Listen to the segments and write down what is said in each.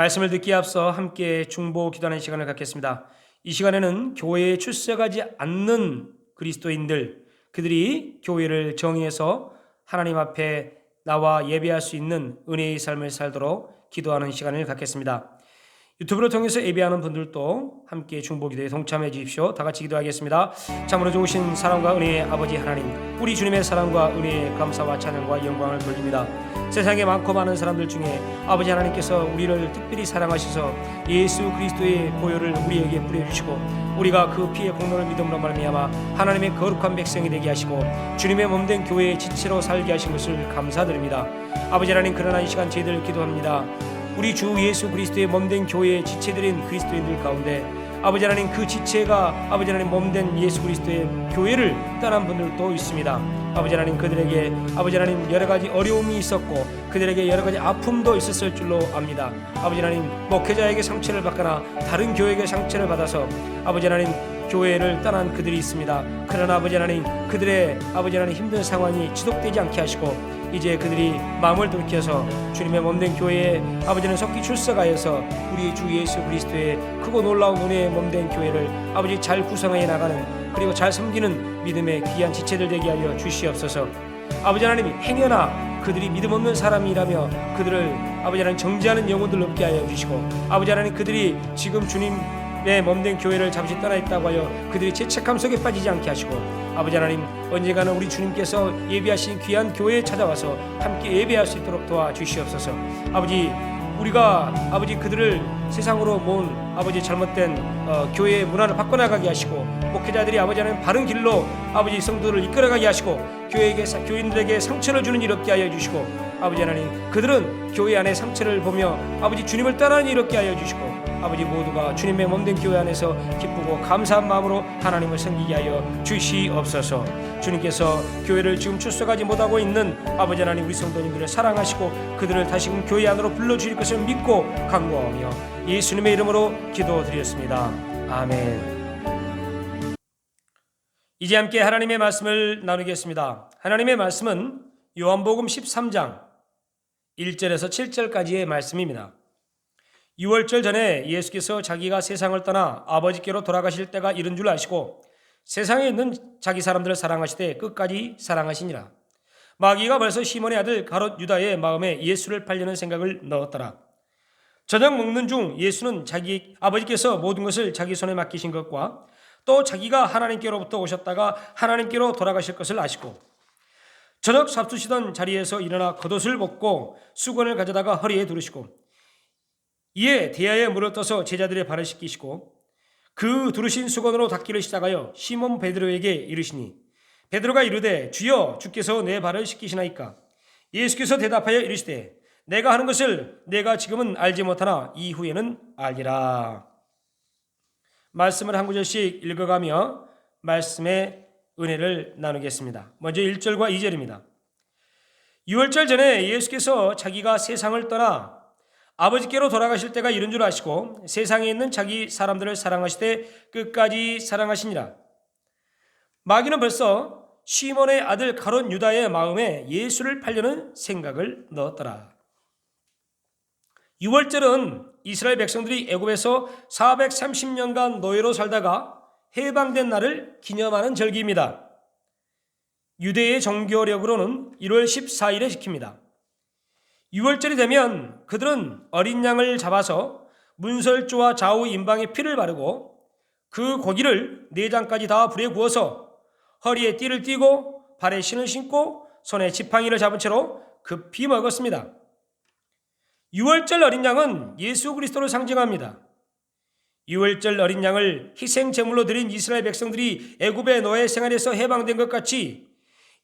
말씀을 듣기에 앞서 함께 중보 기도하는 시간을 갖겠습니다. 이 시간에는 교회에 출석하지 않는 그리스도인들, 그들이 교회를 정의해서 하나님 앞에 나와 예배할 수 있는 은혜의 삶을 살도록 기도하는 시간을 갖겠습니다. 유튜브를 통해서 예배하는 분들도 함께 중보 기도에 동참해 주십시오. 다 같이 기도하겠습니다. 참으로 좋으신 사랑과 은혜의 아버지 하나님, 우리 주님의 사랑과 은혜의 감사와 찬양과 영광을 돌립니다. 세상에 많고 많은 사람들 중에 아버지 하나님께서 우리를 특별히 사랑하셔서 예수 그리스도의 보혈을 우리에게 뿌려주시고 우리가 그 피의 공로를 믿음으로 말미암아 하나님의 거룩한 백성이 되게 하시고 주님의 몸된 교회의 지체로 살게 하신 것을 감사드립니다. 아버지 하나님 그러나 이 시간 저희들 기도합니다. 우리 주 예수 그리스도의 몸된 교회의 지체들인 그리스도인들 가운데 아버지 하나님 그 지체가 아버지 하나님 몸된 예수 그리스도의 교회를 떠난 분들도 있습니다. 아버지 하나님 그들에게 아버지 하나님 여러 가지 어려움이 있었고 그들에게 여러 가지 아픔도 있었을 줄로 압니다. 아버지 하나님 목회자에게 상처를 받거나 다른 교회에게 상처를 받아서 아버지 하나님 교회를 떠난 그들이 있습니다. 그러나 아버지 하나님 그들의 아버지 하나님 힘든 상황이 지속되지 않게 하시고 이제 그들이 마음을 돌이켜서 주님의 몸된 교회에 아버지는 속히 출석하여서 우리 주 예수 그리스도의 크고 놀라운 은혜의 몸된 교회를 아버지 잘 구성해 나가는 그리고 잘 섬기는 믿음의 귀한 지체들 되게 하여 주시옵소서. 아버지 하나님 행여나 그들이 믿음 없는 사람이라며 그들을 아버지 하나님 정죄하는 영혼들 없게 하여 주시고 아버지 하나님 그들이 지금 주님 주님의 몸된 교회를 잠시 떠나 있다고 하여 그들이 죄책감 속에 빠지지 않게 하시고 아버지 하나님 언젠가는 우리 주님께서 예비하신 귀한 교회에 찾아와서 함께 예배할 수 있도록 도와주시옵소서. 아버지 우리가 아버지 그들을 세상으로 모은 아버지 잘못된 어, 교회의 문화를 바꿔나가게 하시고 목회자들이 아버지 하나님 바른 길로 아버지 성도를 이끌어가게 하시고 교회에게 사- 교인들에게 상처를 주는 일 없게 하여 주시고 아버지 하나님 그들은 교회 안에 상처를 보며 아버지 주님을 떠나는 일 없게 하여 주시고 아버지 모두가 주님의 몸된 교회 안에서 기쁘고 감사한 마음으로 하나님을 섬기게 하여 주시옵소서. 주님께서 교회를 지금 출석하지 못하고 있는 아버지 하나님 우리 성도님들을 사랑하시고 그들을 다시금 교회 안으로 불러 주실 것을 믿고 간구하며 예수님의 이름으로 기도드렸습니다. 아멘. 이제 함께 하나님의 말씀을 나누겠습니다. 하나님의 말씀은 요한복음 13장 1절에서 7절까지의 말씀입니다. 6월절 전에 예수께서 자기가 세상을 떠나 아버지께로 돌아가실 때가 이른 줄 아시고 세상에 있는 자기 사람들을 사랑하시되 끝까지 사랑하시니라. 마귀가 벌써 시몬의 아들 가롯 유다의 마음에 예수를 팔려는 생각을 넣었더라. 저녁 먹는 중 예수는 자기 아버지께서 모든 것을 자기 손에 맡기신 것과 또 자기가 하나님께로부터 오셨다가 하나님께로 돌아가실 것을 아시고 저녁 잡수시던 자리에서 일어나 겉옷을 벗고 수건을 가져다가 허리에 두르시고 이에 대야에 물을 떠서 제자들의 발을 씻기시고 그 두르신 수건으로 닦기를 시작하여 시몬 베드로에게 이르시니 베드로가 이르되 주여 주께서 내 발을 씻기시나이까 예수께서 대답하여 이르시되 내가 하는 것을 내가 지금은 알지 못하나 이후에는 알리라 말씀을 한 구절씩 읽어가며 말씀의 은혜를 나누겠습니다. 먼저 1절과 2절입니다. 6월절 전에 예수께서 자기가 세상을 떠나 아버지께로 돌아가실 때가 이른 줄 아시고 세상에 있는 자기 사람들을 사랑하시되 끝까지 사랑하시니라. 마귀는 벌써 시몬의 아들 가론 유다의 마음에 예수를 팔려는 생각을 넣었더라. 6월절은 이스라엘 백성들이 애굽에서 430년간 노예로 살다가 해방된 날을 기념하는 절기입니다. 유대의 종교력으로는 1월 14일에 지킵니다. 6월절이 되면 그들은 어린 양을 잡아서 문설주와 좌우 임방에 피를 바르고 그 고기를 내장까지 다 불에 구워서 허리에 띠를 띠고 발에 신을 신고 손에 지팡이를 잡은 채로 급히 먹었습니다. 6월절 어린 양은 예수 그리스도를 상징합니다. 6월절 어린 양을 희생 제물로 드린 이스라엘 백성들이 애굽의 노예 생활에서 해방된 것 같이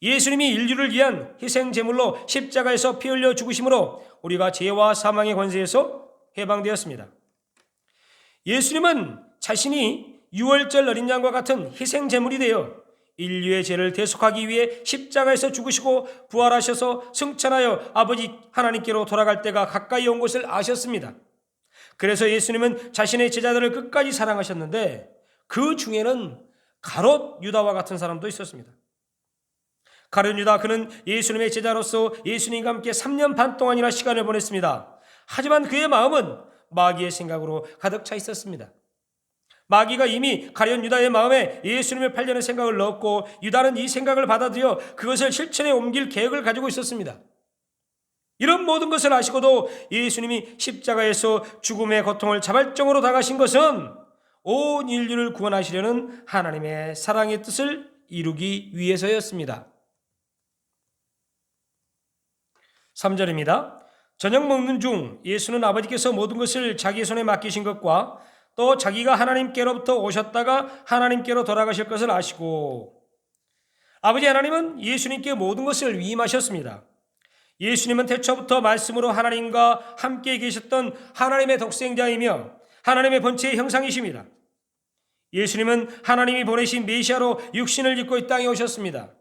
예수님이 인류를 위한 희생 제물로 십자가에서 피 흘려 죽으심으로 우리가 죄와 사망의 권세에서 해방되었습니다. 예수님은 자신이 6월절 어린 양과 같은 희생 제물이 되어 인류의 죄를 대속하기 위해 십자가에서 죽으시고 부활하셔서 승천하여 아버지 하나님께로 돌아갈 때가 가까이 온 것을 아셨습니다. 그래서 예수님은 자신의 제자들을 끝까지 사랑하셨는데 그 중에는 가롯 유다와 같은 사람도 있었습니다. 가롯 유다 그는 예수님의 제자로서 예수님과 함께 3년 반 동안이나 시간을 보냈습니다. 하지만 그의 마음은 마귀의 생각으로 가득 차 있었습니다. 마귀가 이미 가련 유다의 마음에 예수님을 팔려는 생각을 넣었고 유다는 이 생각을 받아들여 그것을 실천에 옮길 계획을 가지고 있었습니다. 이런 모든 것을 아시고도 예수님이 십자가에서 죽음의 고통을 자발적으로 당하신 것은 온 인류를 구원하시려는 하나님의 사랑의 뜻을 이루기 위해서였습니다. 3절입니다. 저녁 먹는 중 예수는 아버지께서 모든 것을 자기 손에 맡기신 것과 또 자기가 하나님께로부터 오셨다가 하나님께로 돌아가실 것을 아시고 아버지 하나님은 예수님께 모든 것을 위임하셨습니다. 예수님은 태초부터 말씀으로 하나님과 함께 계셨던 하나님의 독생자이며 하나님의 본체의 형상이십니다. 예수님은 하나님이 보내신 메시아로 육신을 입고 이 땅에 오셨습니다.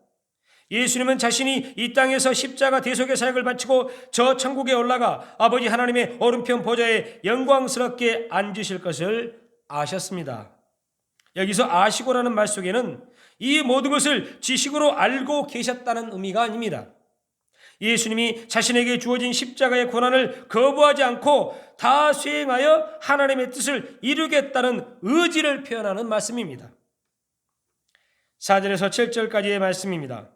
예수님은 자신이 이 땅에서 십자가 대속의 사역을 마치고 저 천국에 올라가 아버지 하나님의 오른편 보좌에 영광스럽게 앉으실 것을 아셨습니다. 여기서 아시고라는 말 속에는 이 모든 것을 지식으로 알고 계셨다는 의미가 아닙니다. 예수님이 자신에게 주어진 십자가의 고난을 거부하지 않고 다 수행하여 하나님의 뜻을 이루겠다는 의지를 표현하는 말씀입니다. 4절에서 7절까지의 말씀입니다.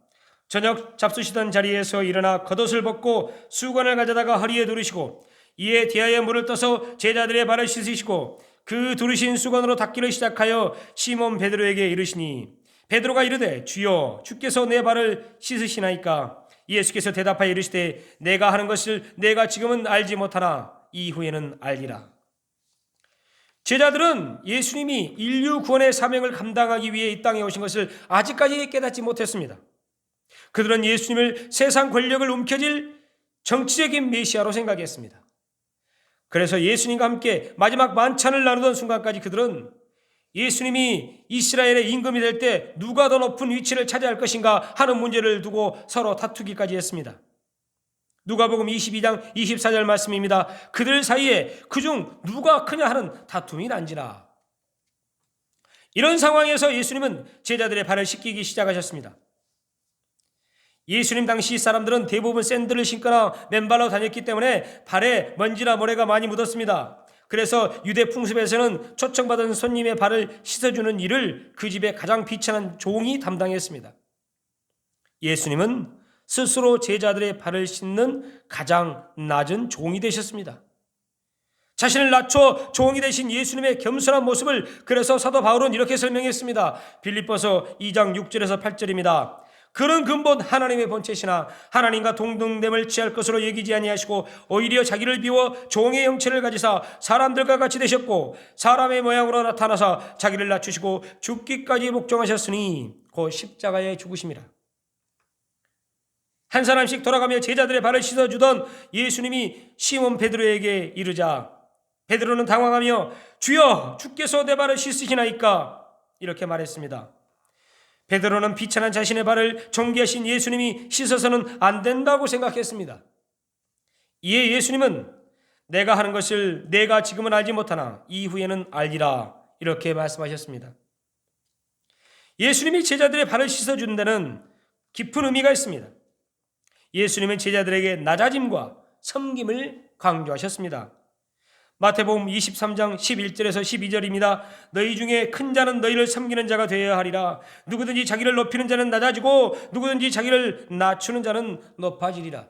저녁 잡수시던 자리에서 일어나 겉옷을 벗고 수건을 가져다가 허리에 두르시고 이에 디아에 물을 떠서 제자들의 발을 씻으시고 그 두르신 수건으로 닦기를 시작하여 시몬 베드로에게 이르시니 베드로가 이르되 주여 주께서 내 발을 씻으시나이까? 예수께서 대답하여 이르시되 내가 하는 것을 내가 지금은 알지 못하나 이후에는 알리라. 제자들은 예수님이 인류 구원의 사명을 감당하기 위해 이 땅에 오신 것을 아직까지 깨닫지 못했습니다. 그들은 예수님을 세상 권력을 움켜쥘 정치적인 메시아로 생각했습니다. 그래서 예수님과 함께 마지막 만찬을 나누던 순간까지 그들은 예수님이 이스라엘의 임금이 될 때 누가 더 높은 위치를 차지할 것인가 하는 문제를 두고 서로 다투기까지 했습니다. 누가복음 22장 24절 말씀입니다. 그들 사이에 그중 누가 크냐 하는 다툼이 난지라. 이런 상황에서 예수님은 제자들의 발을 씻기기 시작하셨습니다. 예수님 당시 사람들은 대부분 샌들을 신거나 맨발로 다녔기 때문에 발에 먼지나 모래가 많이 묻었습니다. 그래서 유대 풍습에서는 초청받은 손님의 발을 씻어주는 일을 그 집의 가장 비천한 종이 담당했습니다. 예수님은 스스로 제자들의 발을 씻는 가장 낮은 종이 되셨습니다. 자신을 낮춰 종이 되신 예수님의 겸손한 모습을 그래서 사도 바울은 이렇게 설명했습니다. 빌립보서 2장 6절에서 8절입니다. 그런 근본 하나님의 본체시나 하나님과 동등됨을 취할 것으로 여기지 아니하시고 오히려 자기를 비워 종의 형체를 가지사 사람들과 같이 되셨고 사람의 모양으로 나타나사 자기를 낮추시고 죽기까지 복종하셨으니 곧 십자가에 죽으심이라. 한 사람씩 돌아가며 제자들의 발을 씻어주던 예수님이 시몬 베드로에게 이르자 베드로는 당황하며 주여 주께서 내 발을 씻으시나이까 이렇게 말했습니다. 베드로는 비천한 자신의 발을 존귀하신 예수님이 씻어서는 안 된다고 생각했습니다. 이에 예수님은 내가 하는 것을 내가 지금은 알지 못하나 이후에는 알리라 이렇게 말씀하셨습니다. 예수님이 제자들의 발을 씻어준 데는 깊은 의미가 있습니다. 예수님은 제자들에게 낮아짐과 섬김을 강조하셨습니다. 마태복음 23장 11절에서 12절입니다. 너희 중에 큰 자는 너희를 섬기는 자가 되어야 하리라. 누구든지 자기를 높이는 자는 낮아지고 누구든지 자기를 낮추는 자는 높아지리라.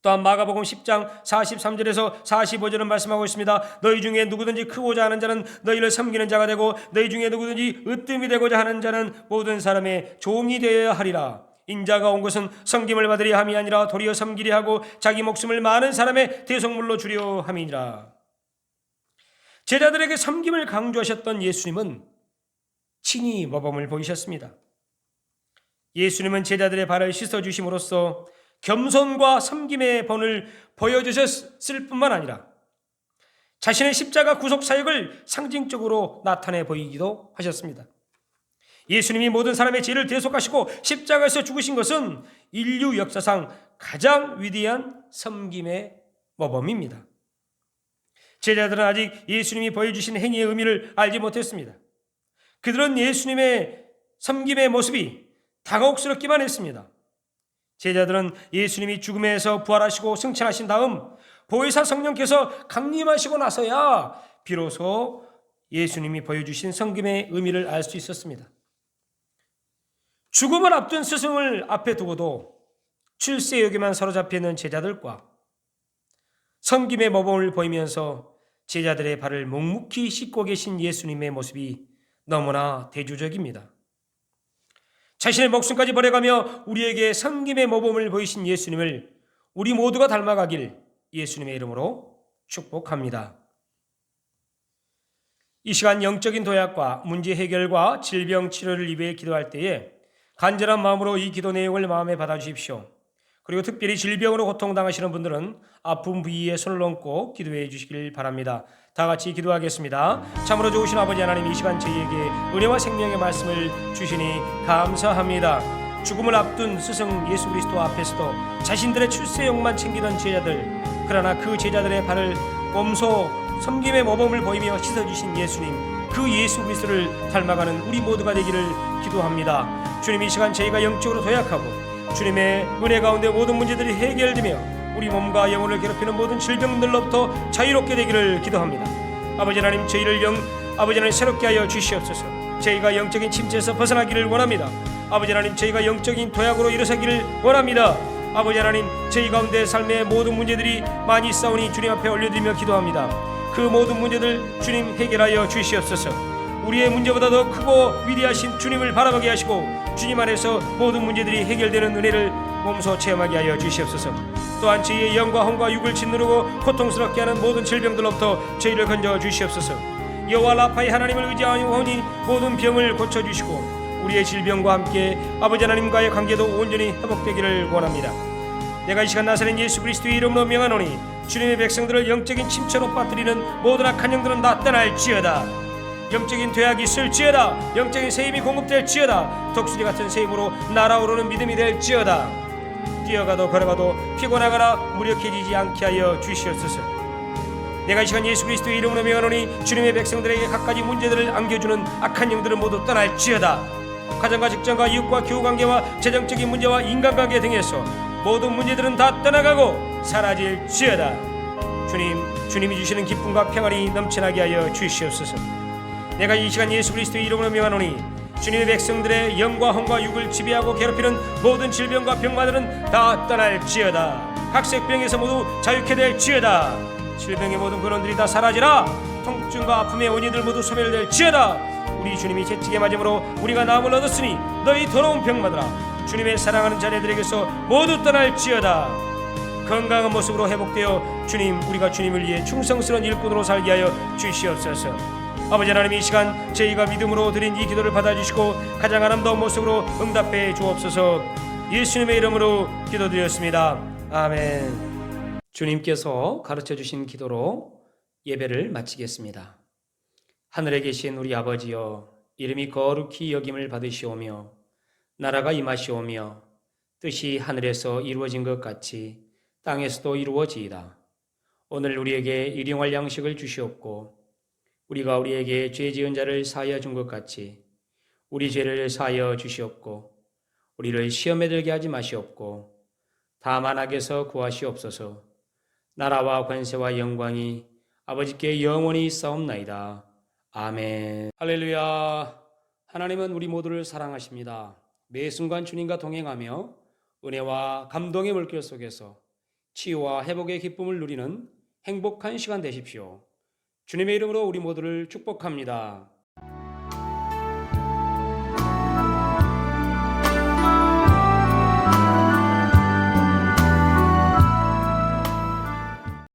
또한 마가복음 10장 43절에서 45절은 말씀하고 있습니다. 너희 중에 누구든지 크고자 하는 자는 너희를 섬기는 자가 되고 너희 중에 누구든지 으뜸이 되고자 하는 자는 모든 사람의 종이 되어야 하리라. 인자가 온 것은 섬김을 받으려 함이 아니라 도리어 섬기려 하고 자기 목숨을 많은 사람의 대속물로 주려 함이니라. 제자들에게 섬김을 강조하셨던 예수님은 친히 모범을 보이셨습니다. 예수님은 제자들의 발을 씻어 주심으로써 겸손과 섬김의 본을 보여주셨을 뿐만 아니라 자신의 십자가 구속 사역을 상징적으로 나타내 보이기도 하셨습니다. 예수님이 모든 사람의 죄를 대속하시고 십자가에서 죽으신 것은 인류 역사상 가장 위대한 섬김의 모범입니다. 제자들은 아직 예수님이 보여주신 행위의 의미를 알지 못했습니다. 그들은 예수님의 섬김의 모습이 다가옥스럽기만 했습니다. 제자들은 예수님이 죽음에서 부활하시고 승천하신 다음 보혜사 성령께서 강림하시고 나서야 비로소 예수님이 보여주신 섬김의 의미를 알 수 있었습니다. 죽음을 앞둔 스승을 앞에 두고도 출세역에만 사로잡혀 있는 제자들과 섬김의 모범을 보이면서 제자들의 발을 묵묵히 씻고 계신 예수님의 모습이 너무나 대조적입니다. 자신의 목숨까지 버려가며 우리에게 섬김의 모범을 보이신 예수님을 우리 모두가 닮아가길 예수님의 이름으로 축복합니다. 이 시간 영적인 도약과 문제 해결과 질병 치료를 위해 기도할 때에 간절한 마음으로 이 기도 내용을 마음에 받아주십시오. 그리고 특별히 질병으로 고통당하시는 분들은 아픈 부위에 손을 얹고 기도해 주시길 바랍니다. 다 같이 기도하겠습니다. 참으로 좋으신 아버지 하나님 이 시간 저희에게 은혜와 생명의 말씀을 주시니 감사합니다. 죽음을 앞둔 스승 예수 그리스도 앞에서도 자신들의 출세욕만 챙기던 제자들 그러나 그 제자들의 발을 몸소 섬김의 모범을 보이며 씻어주신 예수님 그 예수 그리스도를 닮아가는 우리 모두가 되기를 기도합니다. 주님 이 시간 저희가 영적으로 도약하고 주님의 은혜 가운데 모든 문제들이 해결되며 우리 몸과 영혼을 괴롭히는 모든 질병들로부터 자유롭게 되기를 기도합니다. 아버지 하나님 저희를 영 아버지 하나님 새롭게 하여 주시옵소서. 저희가 영적인 침체에서 벗어나기를 원합니다. 아버지 하나님 저희가 영적인 도약으로 일어서기를 원합니다. 아버지 하나님 저희 가운데 삶의 모든 문제들이 많이 싸우니 주님 앞에 올려드리며 기도합니다. 그 모든 문제들 주님 해결하여 주시옵소서. 우리의 문제보다 더 크고 위대하신 주님을 바라보게 하시고 주님 안에서 모든 문제들이 해결되는 은혜를 몸소 체험하게 하여 주시옵소서. 또한 저희의 영과 혼과 육을 짓누르고 고통스럽게 하는 모든 질병들로부터 저희를 건져 주시옵소서. 여호와 라파의 하나님을 의지하오니 모든 병을 고쳐 주시고 우리의 질병과 함께 아버지 하나님과의 관계도 온전히 회복되기를 원합니다. 내가 이 시간 나사렛 예수 그리스도의 이름으로 명하노니 주님의 백성들을 영적인 침체로 빠뜨리는 모든 악한 영들은 다 떠날지어다. 영적인 죄악이 있을지어다. 영적인 세임이 공급될지어다. 독수리 같은 세임으로 날아오르는 믿음이 될지어다. 뛰어가도 걸어가도 피곤하거나 무력해지지 않게 하여 주시옵소서. 내가 이 시간 예수 그리스도의 이름으로 명하노니 주님의 백성들에게 갖가지 문제들을 안겨주는 악한 영들은 모두 떠날지어다. 가정과 직장과 이웃과 교우관계와 재정적인 문제와 인간관계 등에서 모든 문제들은 다 떠나가고 사라질지어다. 주님, 주님이 주시는 기쁨과 평안이 넘쳐나게 하여 주시옵소서. 내가 이 시간 예수 그리스도의 이름으로 명하노니 주님의 백성들의 영과 혼과 육을 지배하고 괴롭히는 모든 질병과 병마들은 다 떠날지어다. 각색병에서 모두 자유케 될지어다. 질병의 모든 근원들이 다 사라지라. 통증과 아픔의 원인들 모두 소멸될지어다. 우리 주님이 채찍에 맞음으로 우리가 나음을 얻었으니 너희 더러운 병마들아 주님의 사랑하는 자녀들에게서 모두 떠날지어다. 건강한 모습으로 회복되어 주님 우리가 주님을 위해 충성스러운 일꾼으로 살게 하여 주시옵소서. 아버지 하나님 이 시간 저희가 믿음으로 드린 이 기도를 받아주시고 가장 아름다운 모습으로 응답해 주옵소서. 예수님의 이름으로 기도드렸습니다. 아멘. 주님께서 가르쳐 주신 기도로 예배를 마치겠습니다. 하늘에 계신 우리 아버지여 이름이 거룩히 여김을 받으시오며 나라가 임하시오며 뜻이 하늘에서 이루어진 것 같이 땅에서도 이루어지이다. 오늘 우리에게 일용할 양식을 주시옵고 우리가 우리에게 죄 지은 자를 사하여 준 것 같이 우리 죄를 사하여 주시옵고 우리를 시험에 들게 하지 마시옵고 다만 악에서 구하시옵소서 나라와 권세와 영광이 아버지께 영원히 있사옵나이다. 아멘. 할렐루야. 하나님은 우리 모두를 사랑하십니다. 매 순간 주님과 동행하며 은혜와 감동의 물길 속에서 치유와 회복의 기쁨을 누리는 행복한 시간 되십시오. 주님의 이름으로 우리 모두를 축복합니다.